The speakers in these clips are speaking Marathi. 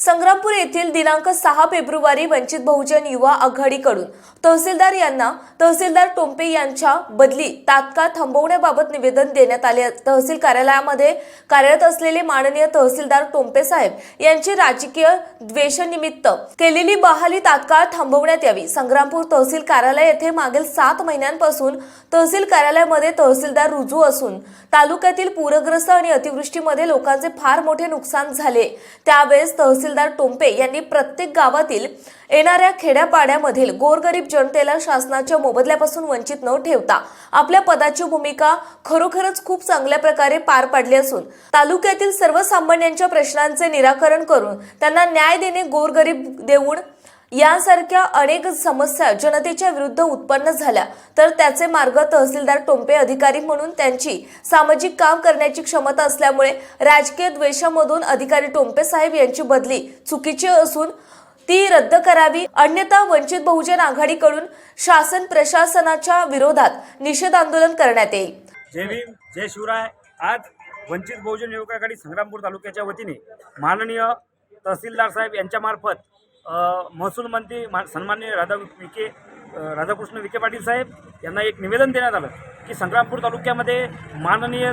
संग्रामपूर येथील दिनांक सहा फेब्रुवारी वंचित बहुजन युवा आघाडीकडून तहसीलदार यांना तहसीलदार टोंपे यांच्या बदली तात्काळ थांबवण्याबाबत निवेदन देण्यात आले. तहसील कार्यालयामध्ये कार्यरत असलेले माननीय तहसीलदार टोंपे साहेब यांची राजकीय द्वेषनिमित्त केलेली बहाली तात्काळ थांबवण्यात यावी. संग्रामपूर तहसील कार्यालय येथे मागील सात महिन्यांपासून तहसील कार्यालयामध्ये तहसीलदार रुजू असून तालुक्यातील पूरग्रस्त आणि अतिवृष्टीमध्ये लोकांचे फार मोठे नुकसान झाले. त्यावेळेस तहसील तहसीलदार टोंपे यांनी प्रत्येक गावातील येणाऱ्या खेड्यापाड्यामधील गोरगरीब जनतेला शासनाच्या मोबदल्यापासून वंचित न ठेवता आपल्या पदाची भूमिका खरोखरच खूप चांगल्या प्रकारे पार पाडली असून तालुक्यातील सर्वसामान्यांच्या प्रश्नांचे निराकरण करून त्यांना न्याय देणे गोरगरीब देऊन यासारख्या अनेक समस्या जनतेच्या विरुद्ध उत्पन्न झाल्या. तर त्याचे मार्ग तहसीलदार टोंपे अधिकारी म्हणून त्यांची सामाजिक काम करण्याची क्षमता असल्यामुळे राजकीय द्वेषामधून अधिकारी टोंपे साहेब यांची बदली चुकीची असून ती रद्द करावी अन्यथा वंचित बहुजन आघाडीकडून शासन प्रशासनाच्या विरोधात निषेध आंदोलन करण्यात येईल. जय भीम जय शिवराय. आज वंचित बहुजन युवक आघाडी संग्रामपूर तालुक्याच्या वतीने माननीय तहसीलदार साहेब यांच्यामार्फत महसूल मंत्री मा सन्मान्य राधा विखे राधाकृष्ण विखे पाटील साहेब यांना एक निवेदन देण्यात आलं की संग्रामपूर तालुक्यामध्ये माननीय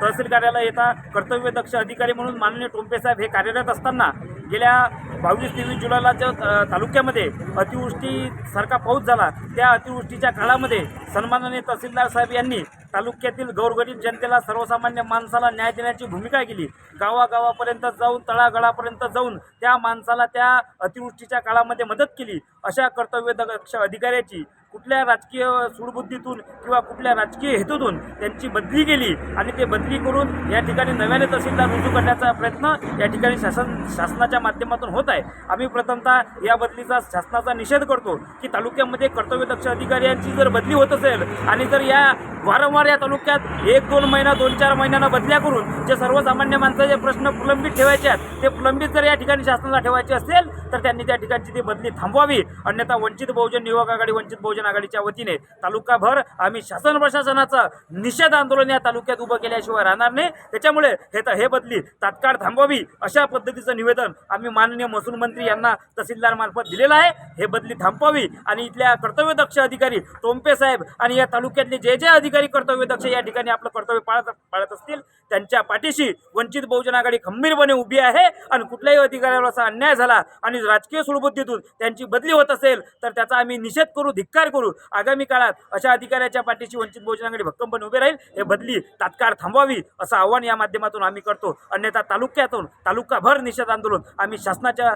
तहसील कार्यालय येता कर्तव्यदक्ष अधिकारी म्हणून माननीय टोंपेसाहेब हे कार्यरत असताना गेल्या बावीस तेवीस जुलैला ज्या तालुक्यामध्ये अतिवृष्टीसारखा पाऊस झाला त्या अतिवृष्टीच्या काळामध्ये सन्माननीय तहसीलदार साहेब यांनी तालुक्यातील गौरगरीब जनतेला सर्वसामान्य माणसाला न्याय देण्याची भूमिका केली. गावागावापर्यंत जाऊन तळागळापर्यंत जाऊन त्या माणसाला त्या अतिवृष्टीच्या काळामध्ये मदत केली. अशा कर्तव्यदक्ष अधिकाऱ्याची कुठल्या राजकीय सूडबुद्धीतून किंवा कुठल्या राजकीय हेतूतून त्यांची बदली केली आणि ते बदली करून या ठिकाणी नव्याने तहसीलदार रुजू करण्याचा प्रयत्न या ठिकाणी शासन शासनाच्या माध्यमातून होत आहे. आम्ही प्रथमतः या बदलीचा शासनाचा निषेध करतो की तालुक्यामध्ये कर्तव्यदक्ष अधिकाऱ्यांची जर बदली होत असेल आणि जर या वारंवार या तालुक्यात एक दोन महिना दोन चार महिन्यांना बदल्या करून जे सर्वसामान्य माणसाचे प्रश्न प्रलंबित ठेवायचे आहेत ते प्रलंबित जर या ठिकाणी शासनाला ठेवायचे असेल तर त्यांनी त्या ठिकाणची ती बदली थांबवावी. अन्यथा वंचित बहुजन युवक आघाडी वंचित बहुजन आघाडीच्या वतीने तालुकाभर आम्ही शासन प्रशासनाचं निषेध आंदोलन या तालुक्यात उभं केल्याशिवाय राहणार नाही. त्याच्यामुळे हे तर हे बदली तात्काळ थांबवावी अशा पद्धतीचं निवेदन आम्ही माननीय महसूल मंत्री यांना तहसीलदारमार्फत दिलेलं आहे. हे बदली थांबवावी आणि इथल्या कर्तव्यदक्ष अधिकारी टोंपे साहेब आणि या तालुक्यातले जे जे अधिकारी कर्तव्यदक्ष या ठिकाणी आपलं कर्तव्य पाळत पाळत असतील त्यांच्या पाठीशी वंचित बहुजन आघाडी खंबीरपणे उभी आहे आणि कुठल्याही अधिकाऱ्यावर असा अन्याय झाला आणि राजकीय सुळबुद्धीतून त्यांची बदली होत असेल तर त्याचा आम्ही निषेध करू धिक्कार करू. आगामी काळात अशा अधिकाऱ्याच्या पाठीशी वंचित बहुजन आघाडी भक्कमपणे उभे राहील. हे बदली तात्काळ थांबवावी असं आव्हान या माध्यमातून आम्ही करतो. अन्यथा तालुक्यातून तालुकाभर निषेध आंदोलन आम्ही शासनाच्या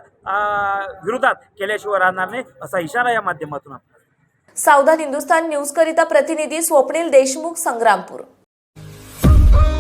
विरोधात केल्याशिवाय राहणार नाही असा इशारा या माध्यमातून सावधान हिंदुस्तान न्यूज करिता प्रतिनिधी स्वप्नील देशमुख संग्रामपूर.